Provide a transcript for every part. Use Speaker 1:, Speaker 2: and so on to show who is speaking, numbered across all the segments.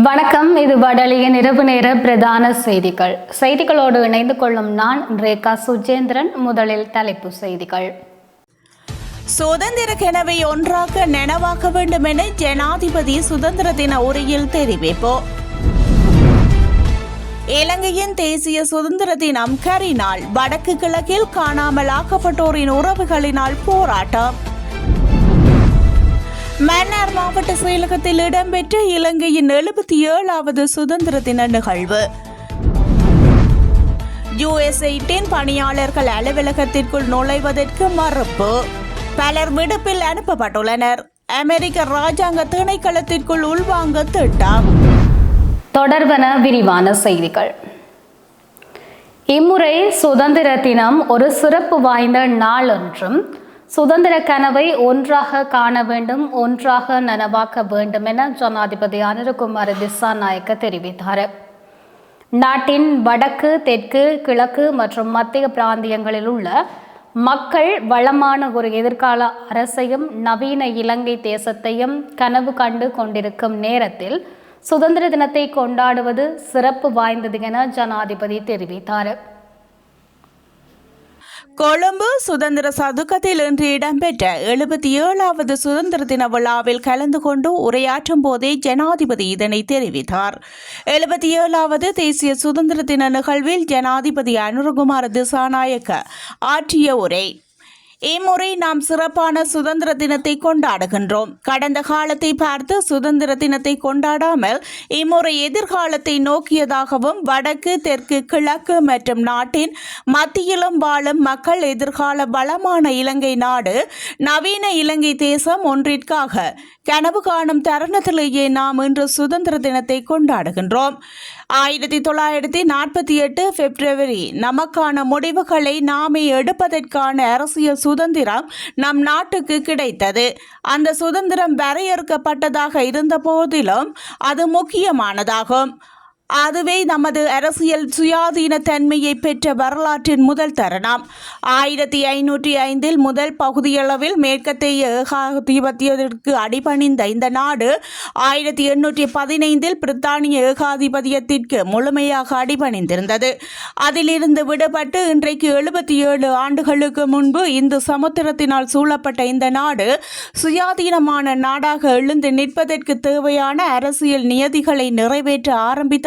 Speaker 1: வணக்கம். இது வடலியின் இரவு நேர பிரதான செய்திகள். செய்திகளோடு இணைந்து கொள்ளும் நான் ரேகா சுஜேந்திரன் முதலில் தலைப்பு செய்திகள்.
Speaker 2: சுதந்திர கனவை ஒன்றாக நனவாக்க வேண்டும் என ஜனாதிபதி சுதந்திர தின உரையில் தெரிவிப்பு. இலங்கையின் தேசிய சுதந்திர தினம் கரிநாள். வடக்கு கிழக்கில் காணாமல் ஆக்கப்பட்டோரின் உறவுகளினால் போராட்டம். மன்னார் மாவட்ட செயலகத்தில் இடம்பெற்ற இலங்கையின் எழுபத்தி ஏழாவது சுதந்திர தின நிகழ்வு. யுஎஸ்ஐடின் பணியாளர்கள் அலுவலகத்திற்குள் நுழைவதற்கு மறுப்பு. பலர் விடுப்பில் அனுப்பப்பட்டுள்ளனர். அமெரிக்க ராஜாங்க திணைக்களத்திற்குள் உள்வாங்க திட்டம்.
Speaker 1: தொடர்பன விரிவான செய்திகள். இம்முறை சுதந்திர தினம் ஒரு சிறப்பு வாய்ந்த நாள் என்றும் சுதந்திர கனவை ஒன்றாக காண வேண்டும் ஒன்றாக நனவாக்க வேண்டும் என ஜனாதிபதி அனுரகுமார் திசாநாயக்க தெரிவித்தார். நாட்டின் வடக்கு தெற்கு கிழக்கு மற்றும் மத்திய பிராந்தியங்களில் உள்ள மக்கள் வளமான ஒரு எதிர்கால அரசையும் நவீன இலங்கை தேசத்தையும் கனவு கண்டு கொண்டிருக்கும் நேரத்தில் சுதந்திர தினத்தை கொண்டாடுவது சிறப்பு வாய்ந்தது என ஜனாதிபதி தெரிவித்தார்.
Speaker 2: கொழும்பு சுதந்திர சதுக்கத்தில் இன்று இடம்பெற்ற எழுபத்தி ஏழாவது சுதந்திர தின விழாவில் கலந்து கொண்டு உரையாற்றும் போதே ஜனாதிபதி இதனை தெரிவித்தார். எழுபத்தி ஏழாவது தேசிய சுதந்திர தின நிகழ்வில் ஜனாதிபதி அனுரகுமார் திசாநாயக்க ஆற்றிய உரை. இம்முறை நாம் சிறப்பான சுதந்திர தினத்தை கொண்டாடுகின்றோம். கடந்த காலத்தை பார்த்து சுதந்திர தினத்தை கொண்டாடாமல் இம்முறை எதிர்காலத்தை நோக்கியதாகவும் வடக்கு தெற்கு கிழக்கு மற்றும் நாட்டின் மத்தியிலும் வாழும் மக்கள் எதிர்கால வளமான இலங்கை நாடு நவீன இலங்கை தேசம் ஒன்றிற்காக. கனவு காணும் தருணத்திலேயே நாம் இன்று சுதந்திர தினத்தை கொண்டாடுகின்றோம். ஆயிரத்தி தொள்ளாயிரத்தி நாற்பத்தி எட்டு பிப்ரவரி நமக்கான முடிவுகளை நாமே எடுப்பதற்கான அரசியல் சுதந்திரம் நம் நாட்டுக்கு கிடைத்தது. அந்த சுதந்திரம் வரையறுக்கப்பட்டதாக இருந்த போதிலும் அது முக்கியமானதாகும். அதுவே நமது அரசியல் சுயாதீன தன்மையை பெற்ற வரலாற்றின் முதல் தருணம். ஆயிரத்தி ஐநூற்றி ஐந்தில் முதல் பகுதியளவில் மேற்கத்திய ஏகாதிபத்தியத்திற்கு அடிபணிந்த இந்த நாடு ஆயிரத்தி எண்ணூற்றி பதினைந்தில் பிரித்தானிய ஏகாதிபத்தியத்திற்கு முழுமையாக அடிபணிந்திருந்தது. அதிலிருந்து விடுபட்டு இன்றைக்கு எழுபத்தி ஏழு ஆண்டுகளுக்கு முன்பு இந்து சமுத்திரத்தினால் சூழப்பட்ட இந்த நாடு சுயாதீனமான நாடாக எழுந்து நிற்பதற்கு தேவையான அரசியல் நியதிகளை நிறைவேற்ற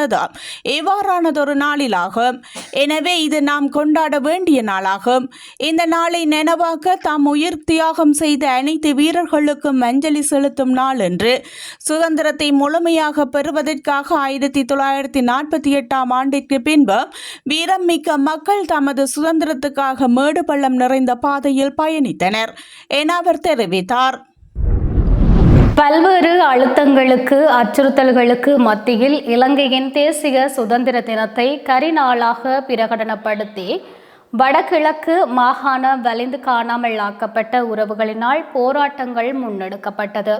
Speaker 2: ஆரம்பித்தது இவ்வாறானதொரு நாளிலாகும் எனவே இது நாம் கொண்டாட வேண்டிய நாளாகும் இந்த நாளை நினைவாக்க தாம் உயிர் தியாகம் செய்த அனைத்து வீரர்களுக்கும் அஞ்சலி செலுத்தும் நாள் என்று சுதந்திரத்தை முழுமையாக பெறுவதற்காக ஆயிரத்தி தொள்ளாயிரத்தி நாற்பத்தி எட்டாம் ஆண்டிற்கு பின்பு வீரம் மிக்க மக்கள் தமது சுதந்திரத்துக்காக மேடு பள்ளம் நிறைந்த பாதையில் பயணித்தனர் என அவர் தெரிவித்தார்.
Speaker 1: பல்வேறு அழுத்தங்களுக்கு அச்சுறுத்தல்களுக்கு மத்தியில் இலங்கையின் தேசிய சுதந்திர தினத்தை கரிநாளாக பிரகடனப்படுத்தி வடகிழக்கு மாகாண வலிந்து காணாமல் ஆக்கப்பட்ட உறவுகளினால் போராட்டங்கள் முன்னெடுக்கப்பட்டது.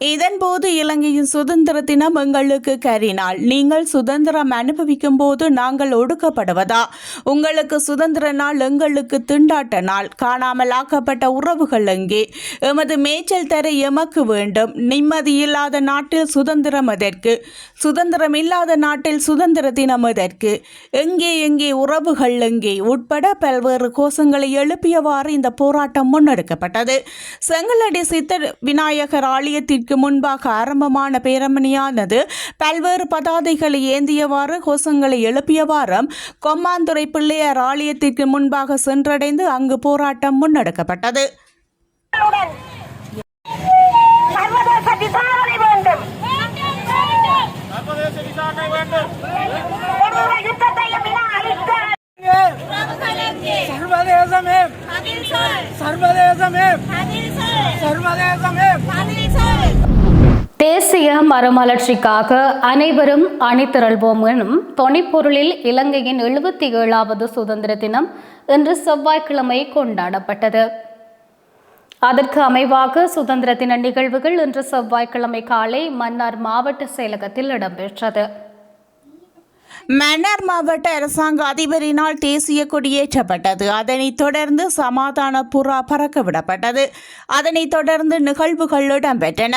Speaker 2: இதன்போது இலங்கையின் சுதந்திர தினம் எங்களுக்கு கரினால் நீங்கள் சுதந்திரம் அனுபவிக்கும் போது நாங்கள் ஒடுக்கப்படுவதா? உங்களுக்கு சுதந்திர நாள் எங்களுக்கு திண்டாட்ட நாள். காணாமல் ஆக்கப்பட்ட உறவுகள் எங்கே? எமது மேய்ச்சல் தர எமக்கு வேண்டும். நிம்மதி இல்லாத நாட்டில் சுதந்திரம் எதற்கு? சுதந்திரம் இல்லாத நாட்டில் சுதந்திர தினம் எதற்கு? எங்கே எங்கே உறவுகள் எங்கே? உட்பட பல்வேறு கோஷங்களை எழுப்பியவாறு இந்த போராட்டம் முன்னெடுக்கப்பட்டது. செங்கலடி சித்தர் விநாயகர் ஆலயத்திற்கு முன்பாக ஆரம்பமான பேரமணியானது பல்வேறு பதாதைகளை ஏந்தியவாறு கோஷங்களை எழுப்பியவாறும் கொம்மாந்துறை பிள்ளையார் ஆலயத்திற்கு முன்பாக சென்றடைந்து அங்கு போராட்டம் முன்னெடுக்கப்பட்டது.
Speaker 3: சர்வதேச விசாரணை வேண்டும்.
Speaker 4: சர்வதேச விசாரணை வேண்டும்
Speaker 3: எந்த யுத்தத்தையும் இன அழித்த
Speaker 4: சர்வதேசமே. சர்வதேசமே. சர்வதேசமே.
Speaker 1: தேசிய மறுமலர்ச்சிக்காக அனைவரும் அணிதிரள்வோம் எனும் தொனிப்பொருளில் இலங்கையின் எழுபத்தி ஏழாவது சுதந்திர தினம் இன்று செவ்வாய்க்கிழமை கொண்டாடப்பட்டது. அதற்கு அமைவாக சுதந்திர தின நிகழ்வுகள் இன்று செவ்வாய்க்கிழமை காலை மன்னார் மாவட்ட செயலகத்தில் இடம்பெற்றது.
Speaker 2: மன்னார் மாவட்ட அரசாங்க அதிபரினால் தேசிய கொடியேற்றப்பட்டது. அதனைத் தொடர்ந்து சமாதான புறா பறக்க விடப்பட்டது. அதனைத் தொடர்ந்து நிகழ்வுகள் இடம்பெற்றன.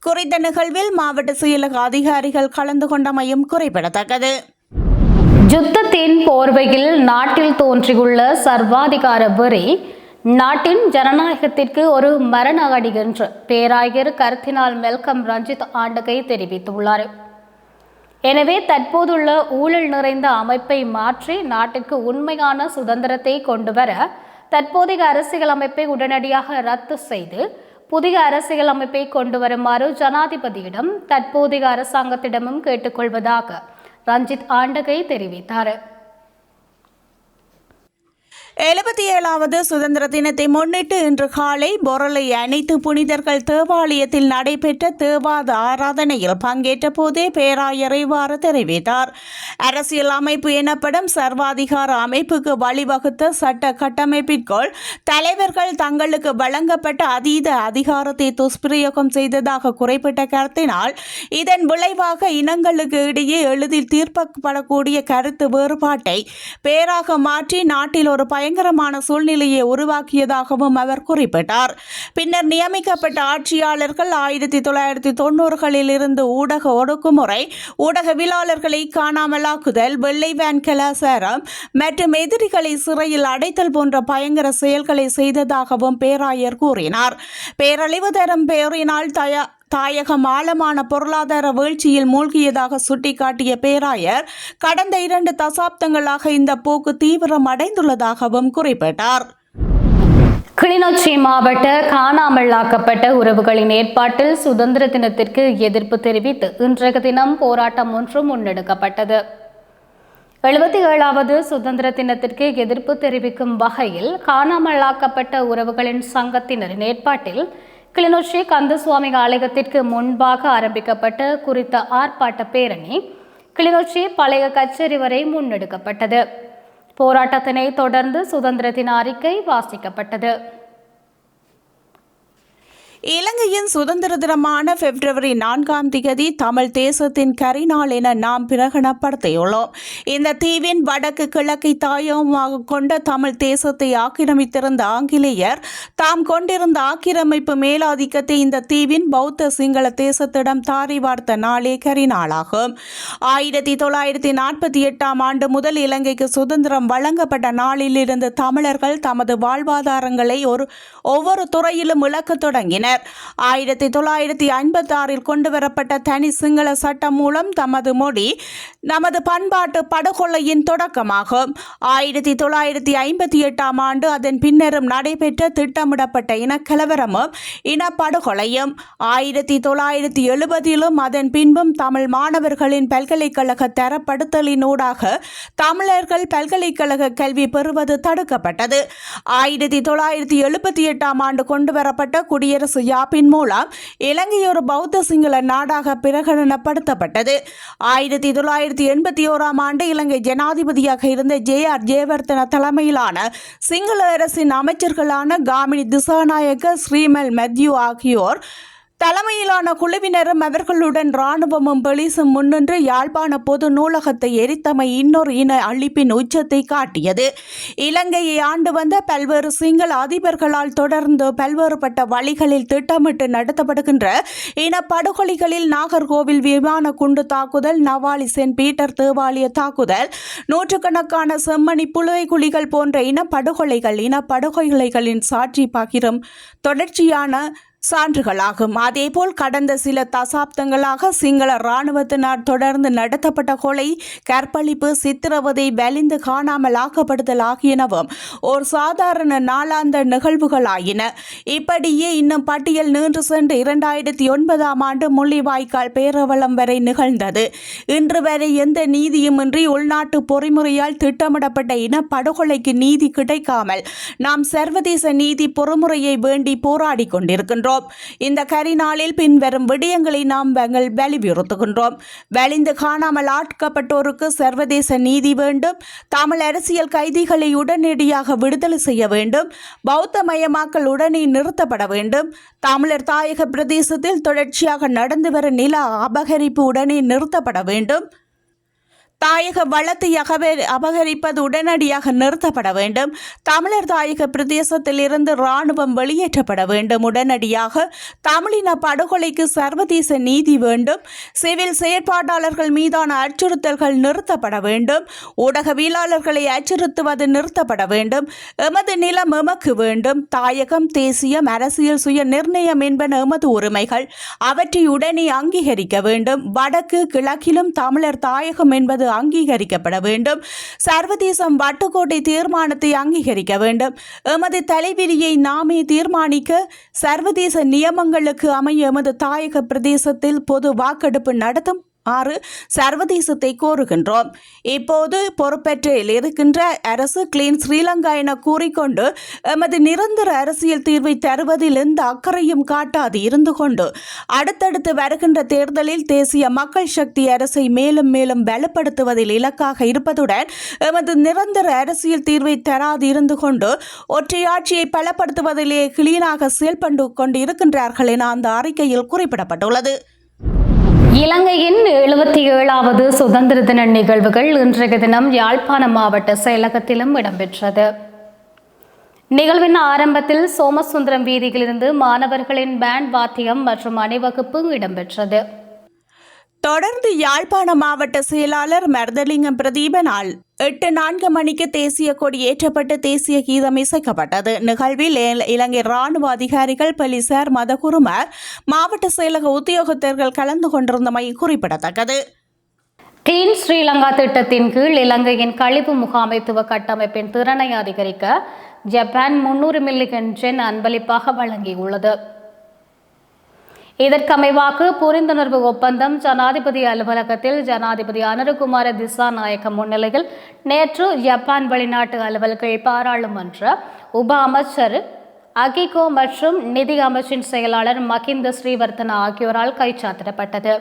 Speaker 2: குறித்த நிகழ்வில் மாவட்ட செயலக அதிகாரிகள் கலந்து கொண்டமையும் குறிப்பிடத்தக்கது.
Speaker 1: யுத்தத்தின் போர்வையில் நாட்டில் தோன்றியுள்ள சர்வாதிகார வெறி நாட்டின் ஜனநாயகத்திற்கு ஒரு மரண அடி என்று பேராயர் கருத்தினால் மெல்கம் ரஞ்சித் ஆண்டகை தெரிவித்துள்ளார். எனவே தற்போதுள்ள ஊழல் நிறைந்த அமைப்பை மாற்றி நாட்டிற்கு உண்மையான சுதந்திரத்தை கொண்டுவர தற்போதைய அரசியல் அமைப்பை உடனடியாக ரத்து செய்து புதிய அரசியல் அமைப்பை கொண்டு வருமாறு ஜனாதிபதியிடம் தற்போதைய அரசாங்கத்திடமும் கேட்டுக்கொள்வதாக ரஞ்சித் ஆண்டகை தெரிவித்தார்.
Speaker 2: எழுபத்தி ஏழாவது சுதந்திர தினத்தை முன்னிட்டு இன்று காலை பொருளை அனைத்து புனிதர்கள் தேவாலயத்தில் நடைபெற்ற தேவாத ஆராதனையில் பங்கேற்ற போதே பேராயர் இவ்வாறு தெரிவித்தார். அரசியல் அமைப்பு எனப்படும் சர்வாதிகார அமைப்புக்கு வழிவகுத்த சட்ட கட்டமைப்பிற்குள் தலைவர்கள் தங்களுக்கு வழங்கப்பட்ட அதீத அதிகாரத்தை துஷ்பிரயோகம் செய்ததாக குறிப்பிட்ட கருத்தினால் இதன் விளைவாக இனங்களுக்கு இடையே எளிதில் தீர்க்கப்படக்கூடிய கருத்து வேறுபாட்டை பேராக மாற்றி நாட்டில் ஒரு பயங்கரமான சூழ்நிலையை உருவாக்கியதாகவும் அவர் குறிப்பிட்டார். பின்னர் நியமிக்கப்பட்ட ஆட்சியாளர்கள் ஆயிரத்தி தொள்ளாயிரத்தி தொண்ணூறுகளில் இருந்து ஊடக ஒடுக்குமுறை ஊடகவியலாளர்களை காணாமலாக்குதல் வெள்ளை வேன் கலாசாரம் மற்றும் எதிரிகளை சிறையில் அடைத்தல் போன்ற பயங்கர செயல்களை செய்ததாகவும் பேராயர் கூறினார். பேரழிவு தரும் பேரினால் தயா தாயகம் ஆழமான பொருளாதார வீழ்ச்சியில் மூழ்கியதாக சுட்டிக்காட்டிய பேராயர் கடந்த இரண்டு தசாப்தங்களாக இந்த போக்கு தீவிரம் அடைந்துள்ளதாகவும் குறிப்பிட்டார்.
Speaker 1: கிளிநொச்சி மாவட்ட காணாமலாக்கப்பட்ட உறவுகளின் ஏற்பாட்டில் சுதந்திர தினத்திற்கு எதிர்ப்பு தெரிவித்து இன்றைய தினம் போராட்டம் ஒன்று முன்னெடுக்கப்பட்டது. எழுபத்தி ஏழாவது சுதந்திர தினத்திற்கு எதிர்ப்பு தெரிவிக்கும் வகையில் காணாமலாக்கப்பட்ட உறவுகளின் சங்கத்தினரின் ஏற்பாட்டில் கிளிநொச்சி கந்தசுவாமி ஆலயத்திற்கு முன்பாக ஆரம்பிக்கப்பட்ட குறித்த ஆர்ப்பாட்ட பேரணி கிளிநொச்சி பழைய கச்சேரி வரை முன்னெடுக்கப்பட்டது. போராட்டத்தினை தொடர்ந்து சுதந்திர தின அறிக்கை வாசிக்கப்பட்டது.
Speaker 2: இலங்கையின் சுதந்திர தினமான பிப்ரவரி நான்காம் திகதி தமிழ் தேசத்தின் கரிநாள் என நாம் பிரகடனப்படுத்தியுள்ளோம். இந்த தீவின் வடக்கு கிழக்கை தாயகமாக கொண்ட தமிழ் தேசத்தை ஆக்கிரமித்திருந்த ஆங்கிலேயர் தாம் கொண்டிருந்த ஆக்கிரமிப்பு மேலாதிக்கத்தை இந்த தீவின் பௌத்த சிங்கள தேசத்திடம் தாரி வார்த்த நாளே கரிநாளாகும். ஆயிரத்தி தொள்ளாயிரத்தி நாற்பத்தி எட்டாம் ஆண்டு முதல் இலங்கைக்கு சுதந்திரம் வழங்கப்பட்ட நாளிலிருந்து தமிழர்கள் தமது வாழ்வாதாரங்களை ஒரு ஒவ்வொரு துறையிலும் இழக்க தொடங்கினர். ஆயிரத்தி தொள்ளாயிரத்தி ஐம்பத்தி ஆறில் கொண்டு வரப்பட்ட தனி சிங்கள சட்டம் மூலம் தமது மொழி நமது பண்பாட்டு படுகொலையின் தொடக்கமாகும். ஆயிரத்தி தொள்ளாயிரத்தி ஐம்பத்தி எட்டாம் ஆண்டு அதன் பின்னரும் நடைபெற்ற திட்டமிடப்பட்ட இனக்கலவரமும் இனப்படுகொலையும். ஆயிரத்தி தொள்ளாயிரத்தி எழுபதிலும் அதன் பின்பும் தமிழ் மாணவர்களின் பல்கலைக்கழக தரப்படுத்தலினூடாக தமிழர்கள் பல்கலைக்கழக கல்வி பெறுவது தடுக்கப்பட்டது. ஆயிரத்தி தொள்ளாயிரத்தி எழுபத்தி எட்டாம் ஆண்டு கொண்டு வரப்பட்ட குடியரசு யாப்பின் மூலம் இலங்கை ஒரு பௌத்த சிங்கள நாடாக பிரகடனப்படுத்தப்பட்டது. ஆயிரத்தி தொள்ளாயிரத்தி எண்பத்தி ஓராம் ஆண்டு இலங்கை ஜனாதிபதியாக இருந்த ஜே ஆர் ஜெயவர்தன தலைமையிலான சிங்கள அரசின் அமைச்சர்களான காமினி திசாநாயக்க ஸ்ரீமல் மெத்யூ ஆகியோர் தலைமையிலான குழுவினரும் அவர்களுடன் இராணுவமும் போலீசும் முன்னின்று யாழ்ப்பாண பொது நூலகத்தை எரித்தமை இன்னொரு இன அழிப்பின் உச்சத்தை காட்டியது. இலங்கையை ஆண்டு வந்த பல்வேறு சிங்கள அதிபர்களால் தொடர்ந்து பல்வேறுபட்ட வழிகளில் திட்டமிட்டு நடத்தப்படுகின்ற இனப்படுகொலைகளில் நாகர்கோவில் விமான குண்டு தாக்குதல் நவாலி சென்ட் பீட்டர் தேவாலய தாக்குதல் நூற்றுக்கணக்கான செம்மணி புழுவைக்குழிகள் போன்ற இனப்படுகொலைகள் இனப்படுகொலைகளின் சாட்சி பகிரும் தொடர்ச்சியான சான்றுகளாகும். அதேபோல் கடந்த சில தசாப்தங்களாக சிங்கள இராணுவத்தினர் தொடர்ந்து நடத்தப்பட்ட கொலை கற்பழிப்பு சித்திரவதை வலிந்து காணாமல் ஆக்கப்படுதல் ஆகியனவும் ஒரு சாதாரண நாளாந்த நிகழ்வுகளாயின. இப்படியே இன்னும் பட்டியல் நின்று சென்று இரண்டாயிரத்தி ஒன்பதாம் ஆண்டு முள்ளிவாய்க்கால் பேரவலம் வரை நிகழ்ந்தது. இன்று வரை எந்த நீதியுமின்றி உள்நாட்டு பொறிமுறையால் திட்டமிடப்பட்ட இனப்படுகொலைக்கு நீதி கிடைக்காமல் நாம் சர்வதேச நீதி பொறுமுறையை வேண்டி போராடி கொண்டிருக்கின்றோம். இந்த கரிநாளில் பின்வரும் விடயங்களை நாம் எங்கள் வலியுறுத்துகின்றோம். வலிந்து காணாமல் ஆட்கப்பட்டோருக்கு சர்வதேச நீதி வேண்டும். தமிழ் அரசியல் கைதிகளை உடனடியாக விடுதலை செய்ய வேண்டும். பௌத்த மயமாக்கல் உடனே நிறுத்தப்பட வேண்டும். தமிழர் தாயக பிரதேசத்தில் தொடர்ச்சியாக நடந்து வரும் நில அபகரிப்பு உடனே நிறுத்தப்பட வேண்டும். தாயக வளத்தை அகவே அபகரிப்பது உடனடியாக நிறுத்தப்பட வேண்டும். தமிழர் தாயக பிரதேசத்தில் இருந்து இராணுவம் வெளியேற்றப்பட வேண்டும். உடனடியாக தமிழின படுகொலைக்கு சர்வதேச நீதி வேண்டும். சிவில் செயற்பாட்டாளர்கள் மீதான அச்சுறுத்தல்கள் நிறுத்தப்பட வேண்டும். ஊடகவியலாளர்களை அச்சுறுத்துவது நிறுத்தப்பட வேண்டும். எமது நிலம் எமக்கு வேண்டும். தாயகம் தேசியம் அரசியல் சுய நிர்ணயம் என்பன எமது உரிமைகள். அவற்றை உடனே அங்கீகரிக்க வேண்டும். வடக்கு கிழக்கிலும் தமிழர் தாயகம் என்பது அங்கீகரிக்கப்பட வேண்டும். சர்வதேசம் வட்டுக்கோட்டை தீர்மானத்தை அங்கீகரிக்க வேண்டும். எமது தலைவிதியை நாமே தீர்மானிக்க சர்வதேச நியமங்களுக்கு அமைய எமது தாயக பிரதேசத்தில் பொது வாக்கெடுப்பு நடத்தும் ஆறு சர்வதேசத்தை கோருகின்றோம். இப்போது பொறுப்பேற்றில் இருக்கின்ற அரசு கிளீன் ஸ்ரீலங்கா என கூறிக்கொண்டு எமது நிரந்தர அரசியல் தீர்வை தருவதில் எந்த அக்கறையும் காட்டாது இருந்து கொண்டு அடுத்தடுத்து வருகின்ற தேர்தலில் தேசிய மக்கள் சக்தி அரசை மேலும் மேலும் பலப்படுத்துவதில் இலக்காக இருப்பதுடன் எமது நிரந்தர அரசியல் தீர்வை தராது இருந்து கொண்டு ஒற்றையாட்சியை பலப்படுத்துவதிலே கிளீனாக செயல்பட்டு கொண்டு இருக்கின்றார்கள் என அந்த அறிக்கையில் குறிப்பிடப்பட்டுள்ளது.
Speaker 1: இலங்கையின் எழுபத்தி ஏழாவது சுதந்திர தின நிகழ்வுகள் இன்றைய தினம் யாழ்ப்பாணம் மாவட்ட செயலகத்திலும் இடம்பெற்றது. நிகழ்வின் ஆரம்பத்தில் சோமசுந்தரம் வீதியிலிருந்து மாணவர்களின் பேண்ட் வாத்தியம் மற்றும் அணிவகுப்பு இடம்பெற்றது.
Speaker 2: தொடர்ந்து யாழ்ப்பாண மாவட்ட செயலாளர் மருதலிங்கம் பிரதீபனால் எட்டு நான்கு மணிக்கு தேசிய கொடி ஏற்றப்பட்டு தேசிய கீதம் இசைக்கப்பட்டது. நிகழ்வில் இலங்கை ராணுவ அதிகாரிகள் போலீசார் மதகுருமர் மாவட்ட செயலக உத்தியோகத்தர்கள் கலந்து கொண்டிருந்தமை குறிப்பிடத்தக்கது.
Speaker 1: கிளீன் ஸ்ரீலங்கா திட்டத்தின் கீழ் இலங்கையின் கழிவு முகாமைத்துவ கட்டமைப்பின் திறனை அதிகரிக்க ஜப்பான் முன்னூறு மில்லியன் ஜென் அன்பளிப்பாக வழங்கியுள்ளது. இதற்கமைவாக புரிந்துணர்வு ஒப்பந்தம் ஜனாதிபதி அலுவலகத்தில் ஜனாதிபதி அனுரகுமார திசாநாயக்க முன்னிலையில் நேற்று ஜப்பான் வெளிநாட்டு அலுவல்கள் பாராளுமன்ற உப அமைச்சர் அகிகோ மற்றும் நிதி அமைச்சின் செயலாளர் மகிந்த ஸ்ரீவர்தனா ஆகியோரால் கைச்சாத்திடப்பட்டது.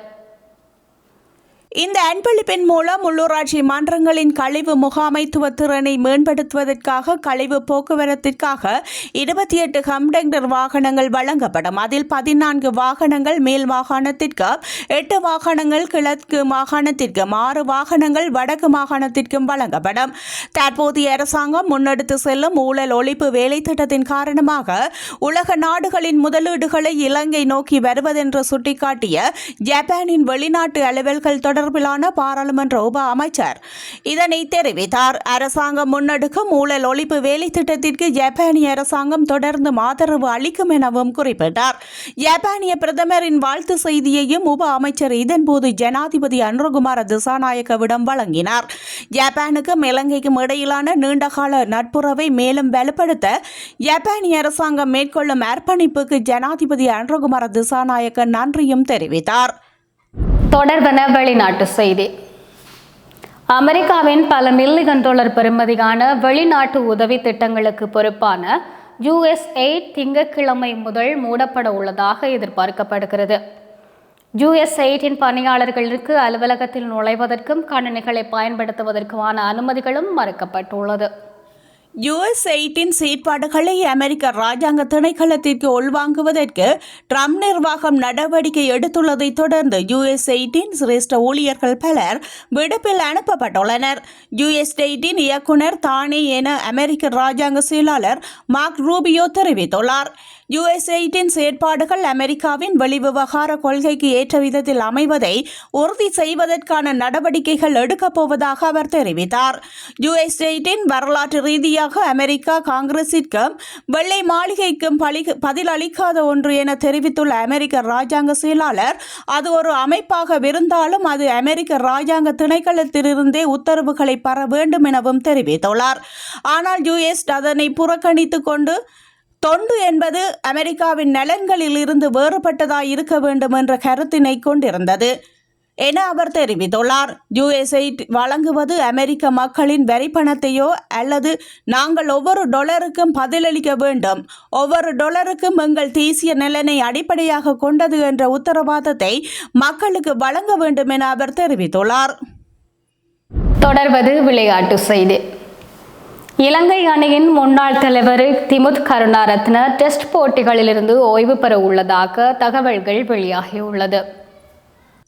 Speaker 2: இந்த அன்பளிப்பின் மூலம் உள்ளூராட்சி மன்றங்களின் கழிவு முகாமைத்துவ திறனை மேம்படுத்துவதற்காக கழிவு போக்குவரத்திற்காக இருபத்தி எட்டு ஹம்டெக்டர் வாகனங்கள் வழங்கப்படும். அதில் பதினான்கு வாகனங்கள் மேல் மாகாணத்திற்கு எட்டு வாகனங்கள் கிழக்கு மாகாணத்திற்கும் ஆறு வாகனங்கள் வடக்கு மாகாணத்திற்கும் வழங்கப்படும். தற்போதைய அரசாங்கம் முன்னெடுத்து செல்லும் ஊழல் ஒழிப்பு வேலை திட்டத்தின் காரணமாக உலக நாடுகளின் முதலீடுகளை இலங்கை நோக்கி வருவதென்று சுட்டிக்காட்டிய ஜப்பானின் வெளிநாட்டு அலுவல்கள் தொடர்பிலான பாராளுமன்ற உப அமைச்சர். இதனை தெரிவித்தார். அரசாங்கம் முன்னெடுக்கும் ஊழல் ஒழிப்பு வேலை திட்டத்திற்கு ஜப்பானிய அரசாங்கம் தொடர்ந்து ஆதரவு அளிக்கும் எனவும் குறிப்பிட்டார். ஜப்பானிய பிரதமரின் வாழ்த்து செய்தியையும் உப அமைச்சர் இதன்போது ஜனாதிபதி அனுரகுமார திசாநாயக்கவிடம் வழங்கினார். ஜப்பானுக்கும் இலங்கைக்கும் இடையிலான நீண்டகால நட்புறவை மேலும் வலுப்படுத்த ஜப்பானிய அரசாங்கம் மேற்கொள்ளும் அர்ப்பணிப்புக்கு ஜனாதிபதி அனுரகுமார திசாநாயக்க நன்றியும் தெரிவித்தார்.
Speaker 1: தொடர்பன வெளிநாட்டு செய்தி. அமெரிக்காவின் பல மில்லியன் டாலர் பெறுமதியான வெளிநாட்டு உதவி திட்டங்களுக்கு பொறுப்பான யுஎஸ்ஏ திங்கட்கிழமை முதல் மூடப்பட உள்ளதாக எதிர்பார்க்கப்படுகிறது. யுஎஸ்ஐடின் பணியாளர்களுக்கு அலுவலகத்தில் நுழைவதற்கும் கணினிகளை பயன்படுத்துவதற்குமான அனுமதிகளும் மறுக்கப்பட்டுள்ளது.
Speaker 2: யுஎஸ் எயிட்டின் செயற்பாடுகளை அமெரிக்க ராஜாங்க திணைக்களத்திற்கு உள்வாங்குவதற்கு ட்ரம்ப் நிர்வாகம் நடவடிக்கை எடுத்துள்ளதைத் தொடர்ந்து யுஎஸ் எயிட்டின் சிரேஷ்ட ஊழியர்கள் பலர் விடுப்பில் அனுப்பப்பட்டுள்ளனர். யுஎஸ் எயிட்டின் இயக்குனர் தானே என அமெரிக்க ராஜாங்க செயலாளர் மார்க் ரூபியோ தெரிவித்துள்ளார். யுஎஸ் எயிட்டின் செயற்பாடுகள் அமெரிக்காவின் வெளிவிவகார கொள்கைக்கு ஏற்ற விதத்தில் அமைவதை உறுதி செய்வதற்கான நடவடிக்கைகள் எடுக்கப் போவதாக அவர் தெரிவித்தார். யுஎஸ் எயிட்டின் வரலாற்று ரீதியாக அமெரிக்கா காங்கிரசிற்கும் வெள்ளை மாளிகைக்கும் பலி- பதிலளிக்காத ஒன்று என தெரிவித்துள்ள அமெரிக்க ராஜாங்க செயலாளர் அது ஒரு அமைப்பாக விருந்தாலும் அது அமெரிக்க ராஜாங்க திணைக்களத்திலிருந்தே உத்தரவுகளை பெற வேண்டும் எனவும் தெரிவித்துள்ளார். ஆனால் யுஎஸ் அதனை புறக்கணித்துக் கொண்டு தொண்டு என்பது அமெரிக்காவின் நலன்களில் இருந்து வேறுபட்டதாய் இருக்க வேண்டும் என்ற கருத்தினை கொண்டிருந்தது. என அவர் தெரிவித்துள்ளார். யுஎஸ்ஐ வழங்குவது அமெரிக்க மக்களின் வரிப்பணத்தையோ அல்லது நாங்கள் ஒவ்வொரு டொலருக்கும் பதிலளிக்க வேண்டும். ஒவ்வொரு டொலருக்கும் எங்கள் தேசிய நலனை அடிப்படையாக கொண்டது என்ற உத்தரவாதத்தை மக்களுக்கு வழங்க வேண்டும் என அவர் தெரிவித்துள்ளார்.
Speaker 1: தொடர்வது விளையாட்டு செய்தி. இலங்கை அணியின் முன்னாள் தலைவர் திமுத் கருணாரத்ன டெஸ்ட் போட்டிகளிலிருந்து ஓய்வு பெற உள்ளதாக தகவல்கள் வெளியாகியுள்ளது.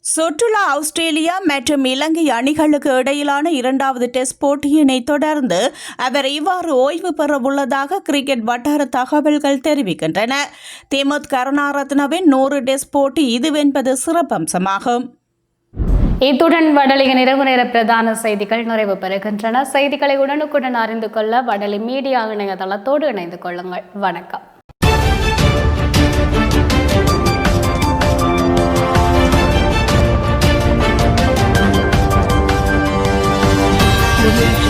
Speaker 2: சுற்றுலா ஆஸ்திரேலியா மற்றும் இலங்கை அணிகளுக்கு இடையிலான இரண்டாவது டெஸ்ட் போட்டியினை தொடர்ந்து அவர் இவ்வாறு ஓய்வு பெறவுள்ளதாக கிரிக்கெட் வட்டார தகவல்கள் தெரிவிக்கின்றன. திமுத் கருணாரத்னவின் நூறு டெஸ்ட் போட்டி இதுவென்பது சிறப்பம்சமாகும்
Speaker 1: இத்துடன் வடலியின் இரவு நேர பிரதான செய்திகள் நிறைவு பெறுகின்றன. செய்திகளை உடனுக்குடன் அறிந்து கொள்ள வடலி மீடியா இணையதளத்தோடு இணைந்து கொள்ளுங்கள். வணக்கம். Thank you.